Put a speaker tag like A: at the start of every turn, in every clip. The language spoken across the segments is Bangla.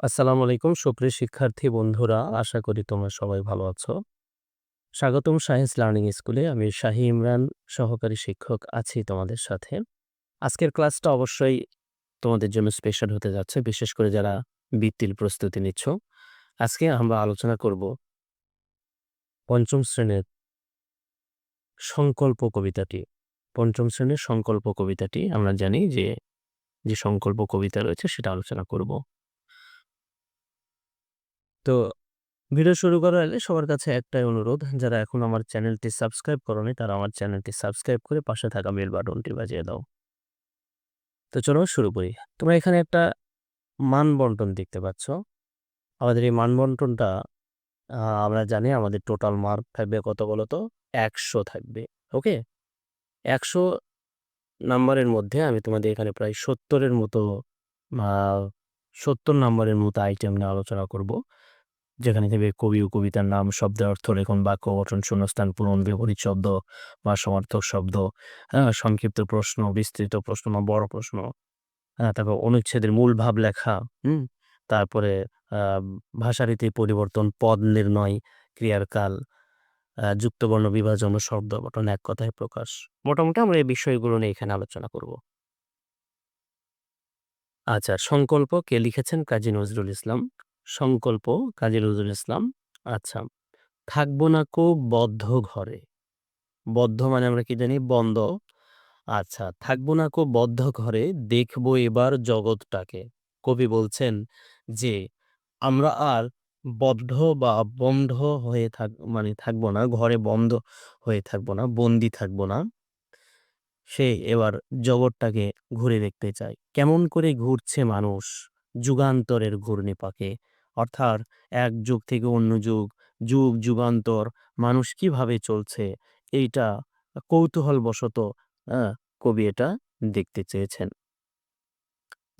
A: আসসালামু আলাইকুম সুপ্রিয় শিক্ষার্থী বন্ধুরা, আশা করি তোমরা সবাই ভালো আছো। স্বাগতম সায়েন্স লার্নিং স্কুলে, আমি শাহি ইমরান, সহকারী শিক্ষক আছি তোমাদের সাথে। আজকের ক্লাসটা অবশ্যই তোমাদের জন্য স্পেশাল হতে যাচ্ছে, বিশেষ করে যারা বৃত্তির প্রস্তুতি নিচ্ছ। আজকে আমরা আলোচনা করব পঞ্চম শ্রেণির সংকল্প কবিতাটি। পঞ্চম শ্রেণির সংকল্প কবিতাটি আমরা জানি যে যে সংকল্প কবিতা রয়েছে সেটা আলোচনা করব। তো ভিডিও শুরু করার আগে সবার কাছে একটাই অনুরোধ, যারা এখন আমার চ্যানেলটি সাবস্ক্রাইব করনি তারা আমার চ্যানেলটি সাবস্ক্রাইব করে পাশে থাকা বেল বাটনটি বাজিয়ে দাও। তো চলো শুরু করি। তোমরা এখানে একটা মান বন্টন দেখতে পাচ্ছ। আমাদের এই মান বন্টনটা আমরা জানি আমাদের টোটাল মার্ক থাকবে কত বলো তো একশো থাকবে ওকে একশো নাম্বারের মধ্যে আমি তোমাদের এখানে প্রায় সত্তরের মতো সত্তর নাম্বারের মতো আইটেম নিয়ে আলোচনা করব। যেখানে থেকে কবি ও কবিতার নাম, শব্দের অর্থ লেখন, বাক্য গঠন শূন্যস্থান পূরণ বিপরীত শব্দ বা সমার্থক শব্দ। হ্যাঁ সংক্ষিপ্ত প্রশ্ন, বিস্তৃত প্রশ্ন বা বড় প্রশ্ন। হ্যাঁ তারপর অনুচ্ছেদের মূল ভাব লেখা, হুম? তারপরে ভাষারীতি পরিবর্তন, পদ নির্ণয় ক্রিয়ার কাল যুক্তবর্ণ বিভাজন শব্দ গঠন এক কথায় প্রকাশ। মোটামুটি আমরা এই বিষয়গুলো নিয়ে এখানে আলোচনা করব। আচ্ছা সংকল্প কে লিখেছেন কাজী নজরুল ইসলাম? সংকল্প, কাজী নজরুল ইসলাম। আচ্ছা থাকব না কো বদ্ধ ঘরে। বদ্ধ মানে আমরা কি জানি? বন্ধ। আচ্ছা থাকব না কো বদ্ধ ঘরে, দেখব এবার জগৎটাকে। কবি বলছেন যে, আমরা আর বদ্ধ বা বন্ধ হয়ে থাক মানে থাকব না, ঘরে বন্ধ হয়ে থাকব না, বন্দি থাকব না। সে এবার জগৎটাকে ঘুরে দেখতে চায়। কেমন করে ঘুরছে মানুষ, যুগান্তরের ঘূর্ণিপাকে। অর্থাৎ এক যুগ থেকে অন্য যুগ যুগ, যুগান্তর মানুষ কীভাবে চলছে, এইটা কৌতূহলবশত কবি এটা দেখতে চেয়েছেন।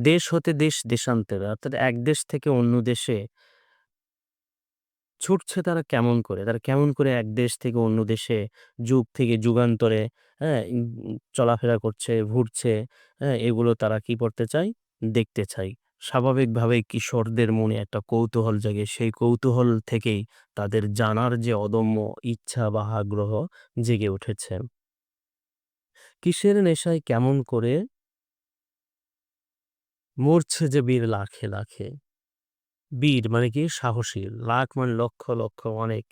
A: দেশ হতে দেশ, দেশান্তরে, অর্থাৎ এক দেশ থেকে অন্য দেশে ছুটছে তারা কেমন করে? তারা কেমন করে এক দেশ থেকে অন্য দেশে, যুগ থেকে যুগান্তরে হ্যাঁ চলাফেরা করছে, ঘুরছে হ্যাঁ এগুলো তারা কি করতে চায়? দেখতে চাই স্বাভাবিকভাবে কিশোরদের মনে একটা কৌতূহল জাগে। সেই কৌতূহল থেকেই তাদের জানার যে অদম্য ইচ্ছা বা আগ্রহ জেগে উঠেছে। কিসের নেশায় কেমন করে মরছে যে বীর লাখে লাখে? বীর মানে কি? সাহসী। লাখ মানে লক্ষ লক্ষ অনেক।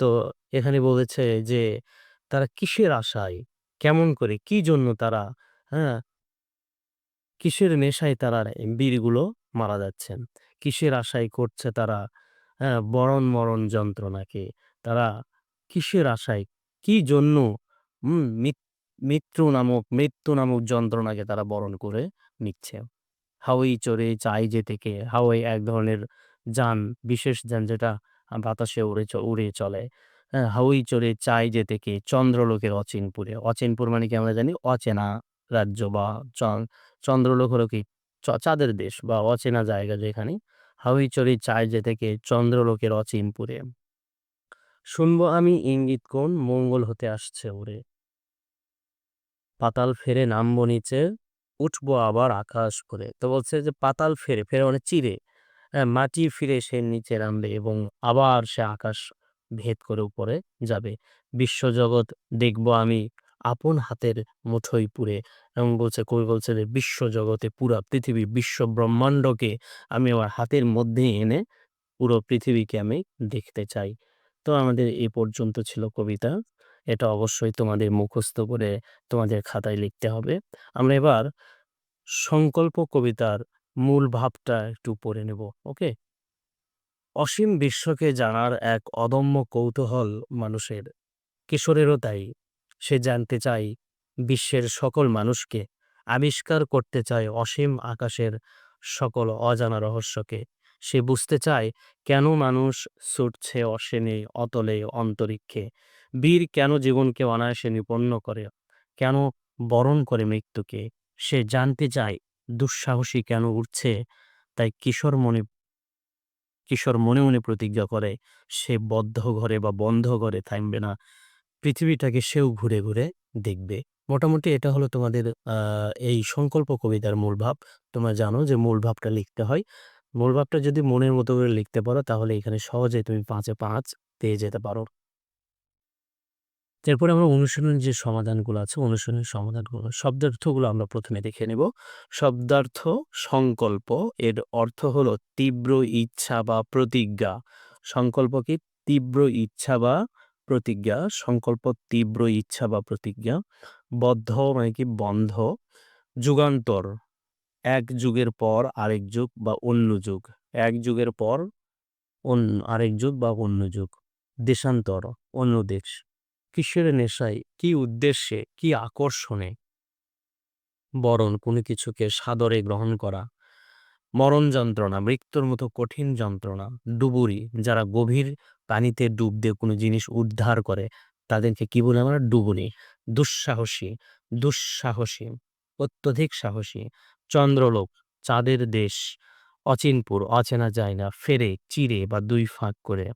A: তো এখানে বলেছে যে তারা কিসের আশায়? কেমন করে? কি জন্য তারা? হ্যাঁ? কিসের নেশায় তারা বীরগুলো মারা যাচ্ছেন? কিসের আশায় করছে তারা বরণ মরণ যন্ত্রণাকে? তারা কিসের আশায়, কি জন্য মৃত্যু নামক মৃত্যু নামক যন্ত্রণাকে তারা বরণ করে নিচ্ছে? হাওয়াই চড়ে চাই যেতে কে হাওয়াই এক ধরনের যান, বিশেষ যান যেটা বাতাসে উড়ে উড়ে চলে। হাওয়াই চড়ে চাই যেতে কে চন্দ্রলোকের অচিনপুরে। অচিনপুর মানে কি আমরা জানি? অচেনা রাজ্য বা চন্দ্রলোক হলো কি চাঁদের দেশ বা অচেনা জায়গা যেখানে হাওয়াই চড়ে চাই যেতে কে চন্দ্রলোকের অচিনপুরে শুনব আমি ইঙ্গিত কোন মঙ্গল হতে আসছে ওরে। পাতাল ফেরে নামবো নিচে, উঠবো আবার আকাশ করে। তো বলছে যে পাতাল ফেরে ফেরে মানে চিরে। মাটি ফিরে সে নিচে নামবে এবং আবার সে আকাশ ভেদ করে উপরে যাবে। বিশ্বজগৎ দেখব আমি আপন হাতের মুঠোয় পুরে এবং বলছে, কবি বলছে যে বিশ্বজগতে পুরা পৃথিবী বিশ্ব ব্রহ্মাণ্ডকে আমি আমার হাতের মধ্যে এনে পুরো পৃথিবীকে আমি দেখতে চাই। তো আমাদের এ পর্যন্ত ছিল কবিতা। এটা অবশ্যই তোমাদের মুখস্থ করে তোমাদের খাতায় লিখতে হবে। আমরা এবার সংকল্প কবিতার মূল ভাবটা একটু পড়ে নেব, ওকে? অসীম বিশ্বকে জানার এক অদম্য কৌতূহল মানুষের। কিশোরেরও তাই। সে জানতে চায়, বিশ্বের সকল মানুষকে আবিষ্কার করতে চায় অসীম আকাশের সকল অজানা রহস্যকে। সে বুঝতে চায়, কেন মানুষ ছুটছে অসীমে অতলে অন্তরিক্ষে? বীর কেন জীবনকে অনায়াসে নিপন্ন করে? কেন বরণ করে মৃত্যুকে? সে জানতে চায়, দুঃসাহসী কেন উঠছে তাই কিশোর মনে কিশোর মনে মনে প্রতিজ্ঞা করে, সে বদ্ধ ঘরে বা বন্ধ ঘরে থাকবে না। পৃথিবীটাকে সেও ঘুরে ঘুরে দেখবে মোটামুটি এটা হলো তোমাদের এই সংকল্প কবিতার মূল ভাব তোমরা জানো যে মূল ভাবটা লিখতে হয় মূল ভাবটা যদি মনের মতো করে লিখতে পারো তাহলে এখানে সহজে তুমি ৫ এ ৫ পেয়ে যেতে পারো। এরপরে আমরা অনুশীলনের যে সমাধানগুলো আছে, অনুশীলনের সমাধানগুলো শব্দার্থগুলো আমরা প্রথমে দেখে নেব। শব্দার্থ সংকল্প এর অর্থ হলো তীব্র ইচ্ছা বা প্রতিজ্ঞা। সংকল্প কি? তীব্র ইচ্ছা বা প্রতিজ্ঞা। সংকল্প তীব্র ইচ্ছা বা প্রতিজ্ঞা। বদ্ধ মানে কি? বন্ধ। যুগান্তর এক যুগের পর আরেক যুগ বা অন্য যুগ। এক যুগের পর অন আরেক যুগ বা অন্য যুগ। দেশান্তর, অন্য দেশ। কিসের নেশায়? কি উদ্দেশ্যে? কি আকর্ষণে? বরণ, কোনো কিছুকে সাদরে গ্রহণ করা। মরণ যন্ত্রণা, মৃত্যুর মতো কঠিন যন্ত্রণা। ডুবুরি, যারা গভীর পানিতে ডুব দিয়ে কোনো জিনিস উদ্ধার করে তাদেরকে কি বলি আমরা? ডুবুরি। দুঃসাহসী, দুঃসাহসী, অত্যধিক সাহসী। চন্দ্রলোক চাঁদের দেশ। অচিনপুর অচেনা যায় না। ফেরে, চিরে বা দুই ফাঁক করে।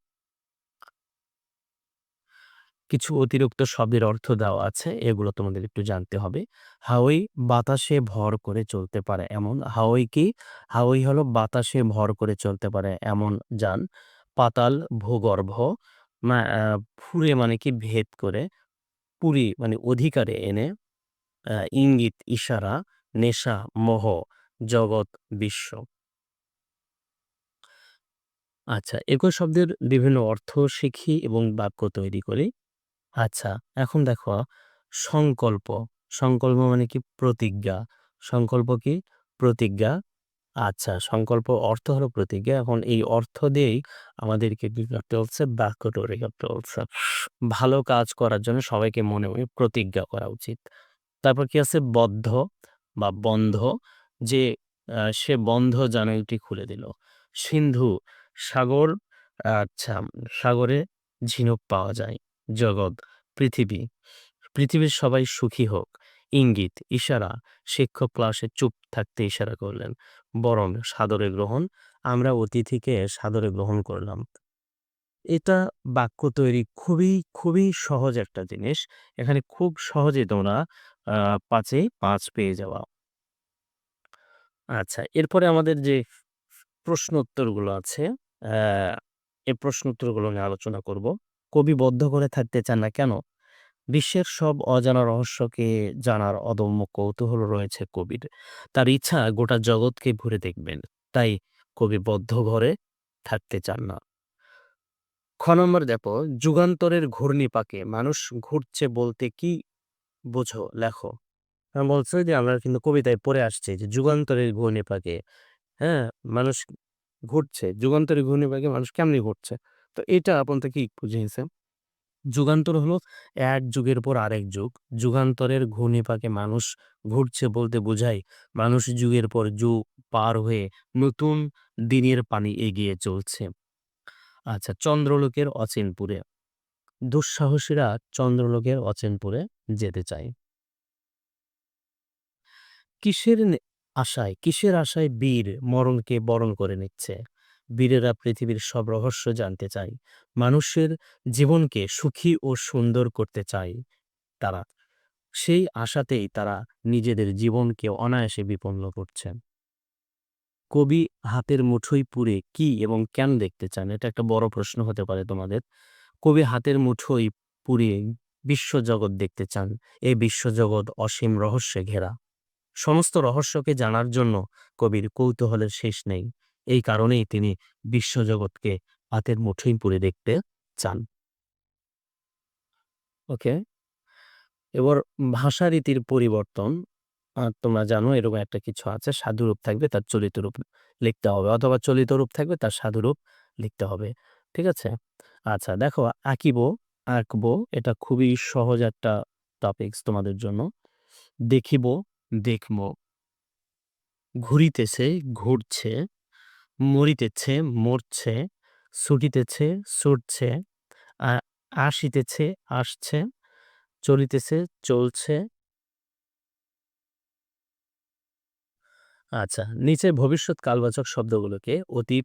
A: কিছু অতিরিক্ত শব্দের অর্থ দেওয়া আছে এগুলো তোমাদের একটু জানতে হবে। হাওয়াই বাতাসে ভর করে চলতে পারে এমন হাওয়াই কি? হাওয়াই হলো বাতাসে ভর করে চলতে পারে এমন যান। পাতাল ভূগর্ভ মা আ ফুঁড়ে মানে কি ভেদ করে। পুরী মানে অধিকারে এনে। ইঙ্গিত, ইশারা, নেশা, মোহ, জগৎ, বিশ্ব। আচ্ছা একই শব্দের বিভিন্ন অর্থ শিখি এবং বাক্য তৈরি করি। আচ্ছা এখন দেখো সংকল্প। সংকল্প মানে কি? প্রতিজ্ঞা। সংকল্প কি? প্রতিজ্ঞা। আচ্ছা সংকল্প অর্থ হলো প্রতিজ্ঞা। এখন এই অর্থ দিয়েই আমাদেরকে কি করতে হচ্ছে? বাক্য তৈরি করতে হচ্ছে। ভালো কাজ করার জন্য সবাইকে মনে, মনে প্রতিজ্ঞা করা উচিত। তারপর কি আছে? বদ্ধ বা বন্ধ যে সে বন্ধ জানালাটি খুলে দিল। সিন্ধু সাগর আচ্ছা সাগরে ঝিনুক পাওয়া যায়। জগৎ পৃথিবী। পৃথিবীর সবাই সুখী হোক। ইঙ্গিত, ইশারা শিক্ষক ক্লাসে চুপ থাকতে ইশারা করলেন। বরং সাদরে গ্রহণ আমরা অতিথিকে সাদরে গ্রহণ করলাম। এটা বাক্য তৈরি খুবই, খুবই সহজ একটা জিনিস। এখানে খুব সহজে তোমরা আ ৫ এ ৫ পেয়ে যাওয়া। আচ্ছা এরপরে আমাদের যে প্রশ্ন উত্তরগুলো আছে এই প্রশ্ন উত্তরগুলো নিয়ে আলোচনা করব। কবি বদ্ধ করে থাকতে চান না কেন? বিশ্বের সব অজানা রহস্যকে জানার অদম্য কৌতূহল রয়েছে কবির। তার ইচ্ছা গোটা জগৎকে ঘুরে দেখবেন। তাই কবি বদ্ধ ঘরে থাকতে চান না। খ নম্বর দেখো, যুগান্তরের ঘূর্ণিপাকে মানুষ ঘুরছে বলতে কি বোঝো? লেখো। বলছে যে, আমরা কিন্তু কবিতায় পড়ে আসছি যে, যুগান্তরের ঘূর্ণিপাকে হ্যাঁ? মানুষ ঘুরছে। যুগান্তরের ঘূর্ণিপাকে মানুষ কেমনি ঘুরছে? তো এটা আপনাদের কি বুঝিয়েছে? যুগান্তর হলো এক যুগের পর আরেক যুগ। যুগান্তরের ঘূর্ণিপাকে মানুষ ঘুরছে বলতে বোঝায় মানুষ যুগের পর যুগ পার হয়ে নতুন দিনের পানি এগিয়ে চলছে। আচ্ছা চন্দ্রলোকের অচিনপুরে। দুঃসাহসীরা চন্দ্রলোকের অচিনপুরে যেতে চায়। কিসের আশায় কিসের আশায় বীর মরণকে বরণ করে নিচ্ছে? বীরেরা পৃথিবীর সব রহস্য জানতে চায়। মানুষের জীবনকে সুখী ও সুন্দর করতে চায় তারা। সেই আশাতেই তারা নিজেদের জীবনকে অনায়াসে বিপন্ন করছেন। কবি হাতের মুঠোয় পুরে কি এবং কেন দেখতে চান? এটা একটা বড় প্রশ্ন হতে পারে তোমাদের। কবি হাতের মুঠোয় পুরে বিশ্বজগৎ দেখতে চান। এই বিশ্বজগৎ অসীম রহস্যে ঘেরা। সমস্ত রহস্যকে জানার জন্য কবির কৌতূহলের শেষ নেই। এই কারণেই তিনি বিশ্বজগৎকে হাতের মুঠোয় পুরে দেখতে চান। ওকে? এবার ভাষারীতির পরিবর্তন তোমরা জানো এরকম একটা কিছু আছে সাধুরূপ থাকবে তার চলিত রূপ লিখতে হবে অথবা চলিত রূপ থাকবে তার সাধুরূপ লিখতে হবে। ঠিক আছে? আচ্ছা দেখো আঁকিব, আঁকব এটা খুবই সহজ একটা টপিকস তোমাদের জন্য। দেখিব, দেখব। ঘুরিতেছে, ঘুরছে। মরিতেছে, মরছে। ছুটিতেছে, ছুটছে। আসিতেছে, আসছে। চলিতেছে, চলছে। আচ্ছা নিচে ভবিষ্যৎ কালবাচক শব্দগুলোকে অতীত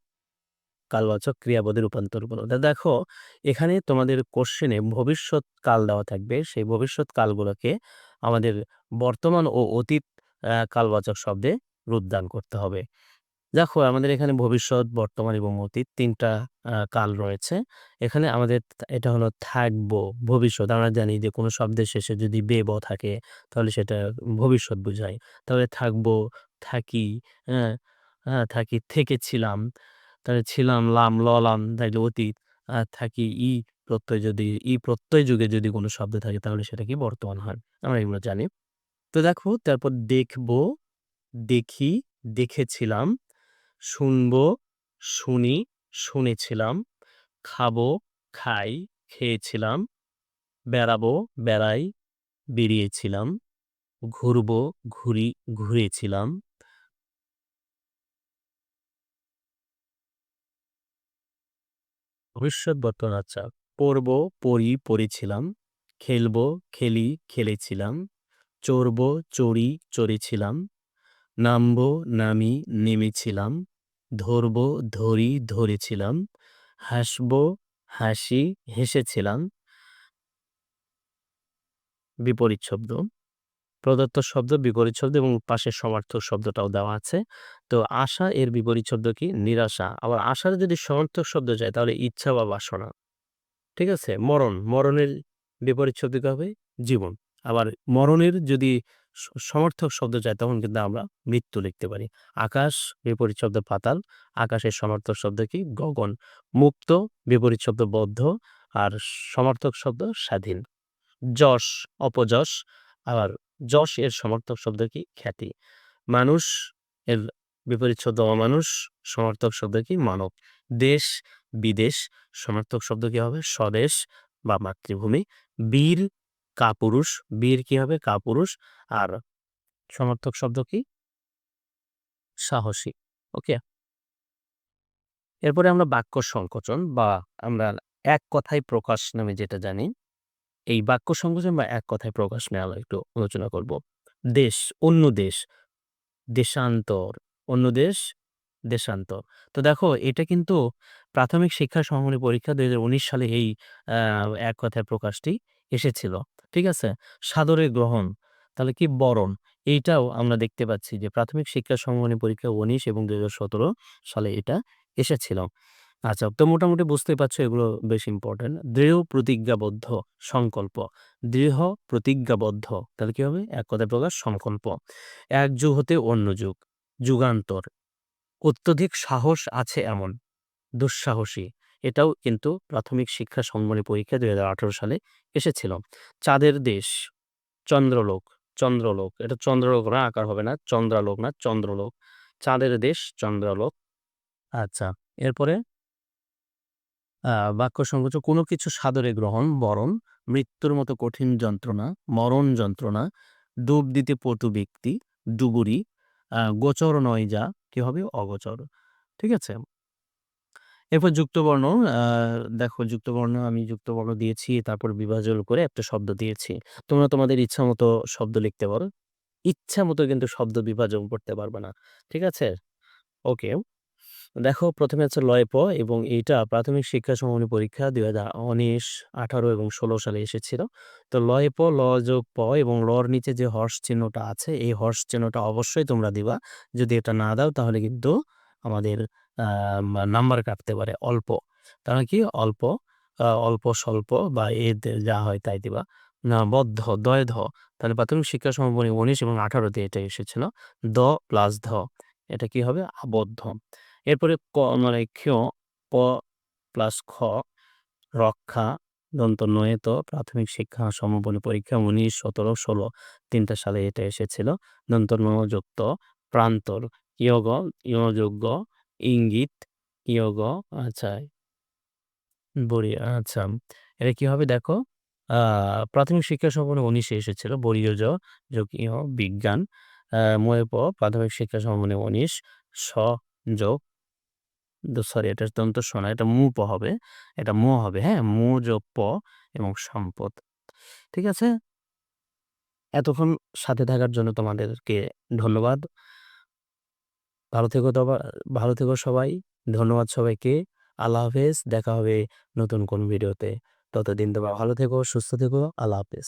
A: কালবাচক ক্রিয়াপদে রূপান্তর করো। দেখো এখানে তোমাদের কোশ্চেনে ভবিষ্যৎ কাল দেওয়া থাকবে। সেই ভবিষ্যৎ কালগুলোকে আমাদের বর্তমান ও অতীত কালবাচক শব্দে রূপদান করতে হবে। দেখো আমাদের এখানে ভবিষ্যৎ, বর্তমান এবং অতীত তিনটা কাল রয়েছে। এখানে আমাদের এটা হলো থাকব, ভবিষ্যৎ। আমরা জানি যে কোনো শব্দের শেষে যদি বে, ব থাকে তাহলে সেটা ভবিষ্যৎ বোঝায়। তাহলে থাকব, থাকি, হ্যাঁ? হ্যাঁ, থাকি, থেকেছিলাম, তাহলে ছিলাম, লাম, ললাম তাইলে অতীত। আর থাকি ই প্রত্যয় যদি ই প্রত্যয় যুগে যদি কোনো শব্দ থাকে তাহলে সেটা কি বর্তমান হয়। আমরা এগুলো জানি। তো দেখো তারপর দেখব, দেখি, দেখেছিলাম, শুনব, শুনি, শুনেছিলাম, খাব, খাই, খেয়েছিলাম, বেড়াবো, বেড়াই, বেরিয়েছিলাম, ঘুরবো, ঘুরি, ঘুরেছিলাম। ভবিষ্যৎ, বর্তমান আচ্ছা। পড়ব, পড়ি, পড়েছিলাম, খেলব, খেলি, খেলেছিলাম, চড়বো, চড়ি, চড়েছিলাম, নামবো, নামি, নেমেছিলাম, ধরবো, ধরি, ধরেছিলাম, হাসব হাসি, হেসেছিলাম। বিপরীত শব্দ। প্রদত্ত শব্দ, বিপরীত শব্দ এবং পাশের সমার্থক শব্দটাও দেওয়া আছে। তো আশা এর বিপরীত শব্দ কি? নিরাশা। আবার আশার যদি সমার্থক শব্দ যায় তাহলে ইচ্ছা বা বাসনা। ঠিক আছে? মরণ, মরণের বিপরীত শব্দ হবে? জীবন। আবার মরণের যদি সমার্থক শব্দ যায় তখন কিন্তু আমরা মৃত্যু লিখতে পারি। আকাশ বিপরীত শব্দ পাতাল, আকাশের সমার্থক শব্দ কি? গগন। মুক্ত বিপরীত শব্দ বদ্ধ আর সমার্থক শব্দ স্বাধীন। যশ, অপযশ আবার যশ এর সমর্থক শব্দ কি? খ্যাতি। মানুষ এর বিপরীত শব্দ অমানুষ, সমার্থক শব্দ কি? মানব। দেশ, বিদেশ সমার্থক শব্দ কি হবে? স্বদেশ বা মাতৃভূমি। বীর, কাপুরুষ, বীর কি হবে? কাপুরুষ আর সমর্থক শব্দ কি? সাহসী। ওকে? এরপরে আমরা বাক্য সংকোচন বা আমরা এক কথায় প্রকাশ নামে যেটা জানি। এই বাক্য সংকোচন বা এক কথায় প্রকাশ নিয়ে আমরা একটু আলোচনা করব। দেশ, অন্য দেশ, দেশান্তর, অন্য দেশ, দেশান্তর। তো দেখো এটা কিন্তু প্রাথমিক শিক্ষা সমাপনী পরীক্ষা ২০১৯ সালে এই এক কথায় প্রকাশটি এসেছিল। ঠিক আছে? সাদরে গ্রহণ, তাহলে কি? বরণ। এইটাও আমরা দেখতে পাচ্ছি যে প্রাথমিক শিক্ষা সমাপনী পরীক্ষা ১৯ এবং ২০১৭ সালে এটা এসেছিল। আচ্ছা, তো মোটামুটি বুঝতেই পারছ এগুলো বেশ ইম্পোর্টেন্ট। দৃঢ় প্রতিজ্ঞাবদ্ধ, সংকল্প। দৃঢ় প্রতিজ্ঞাবদ্ধ, তাহলে কি হবে? এক কথায় প্রকাশ সংকল্প। এক যুগ হতে অন্য যুগ, যুগান্তর। অত্যধিক সাহস আছে এমন, দুঃসাহসী। এটাও কিন্তু প্রাথমিক শিক্ষা সমাপনী পরীক্ষা ২০১৮ সালে এসেছিল। চাঁদের দেশ, চন্দ্রলোক, চন্দ্রলোক। এটা চন্দ্রলোক না, আকার হবে না, চন্দ্রালোক না, চন্দ্রলোক। চাঁদের দেশ, চন্দ্রালোক। আচ্ছা, এরপরে বাক্য সংকোচন কোনো কিছু সাদরে গ্রহণ, বরণ, মৃত্যুর মতো কঠিন যন্ত্রণা, মরণ যন্ত্রণা, ডুব দিতে পটু ব্যক্তি, ডুবুরি, গোচর নয় যা, কি হবে? অগোচর। ঠিক আছে? এরপর যুক্তবর্ণ, দেখো যুক্তবর্ণ আমি যুক্তবর্ণ দিয়েছি, তারপর বিভাজন করে একটা শব্দ দিয়েছি। তোমরা তোমাদের ইচ্ছামতো শব্দ লিখতে পারো। ইচ্ছা মতো কিন্তু শব্দ বিভাজন করতে পারবে না। ঠিক আছে? ওকে। দেখো প্রথমে হচ্ছে লয় প এবং এইটা প্রাথমিক শিক্ষা সমাপনী পরীক্ষা ২০১৯, ১৮ এবং ১৬ সালে এসেছিল। তো লয় প, ল যোগ প এবং লর নিচে যে হর্ষ চিহ্নটা আছে এই হর্ষ চিহ্নটা অবশ্যই তোমরা দিবা। যদি এটা না দাও তাহলে কিন্তু আমাদের নাম্বার কাটতে পারে অল্প। তার মানে কি? অল্প, অল্প স্বল্প বা এতে যা হয় তাই দিবা। বদ্ধ, দয় ধ। তাহলে প্রাথমিক শিক্ষা সমাপনী ১৯ এবং ১৮ তে এটা এসেছিল। দ প্লাস ধ। এটা কি হবে? আবদ্ধ। এরপরে ক মানে ক্ষ, প প্লাস খ, রক্ষা, দন্ত নয়ে ত, প্রাথমিক শিক্ষা সমাপনী পরীক্ষা ১৯, ১৭, ১৬ ৩ টা সালে এটা এসেছিল। দন্ত ন যোগ প্রান্তর, ইয়গ, ইয় যোগ ইঙ্গিত, ইয়োগ আচ্ছা। বরি আচ্ছা। এটা কি হবে দেখো? প্রাথমিক শিক্ষা ১৯ এ এসেছিল। জ যোগ ইয় বিজ্ঞান, আ ময়ে প প্রাথমিক শিক্ষা সমাপনী ১৯, স যোগ সরি এটা দন্ত শোনা এটা মু প হবে। এটা ম হবে, হ্যাঁ? মু যোগ প এবং সম্পদ। ঠিক আছে? এতক্ষণ সাথে থাকার জন্য তোমাদেরকে ধন্যবাদ। ভালো থেকো তবা ভালো থেকো সবাই। ধন্যবাদ সবাইকে। আল্লাহ হাফেজ। দেখা হবে নতুন কোন ভিডিওতে। ততদিন তোমরা ভালো থেকো, সুস্থ থেকো। আল্লাহ হাফেজ।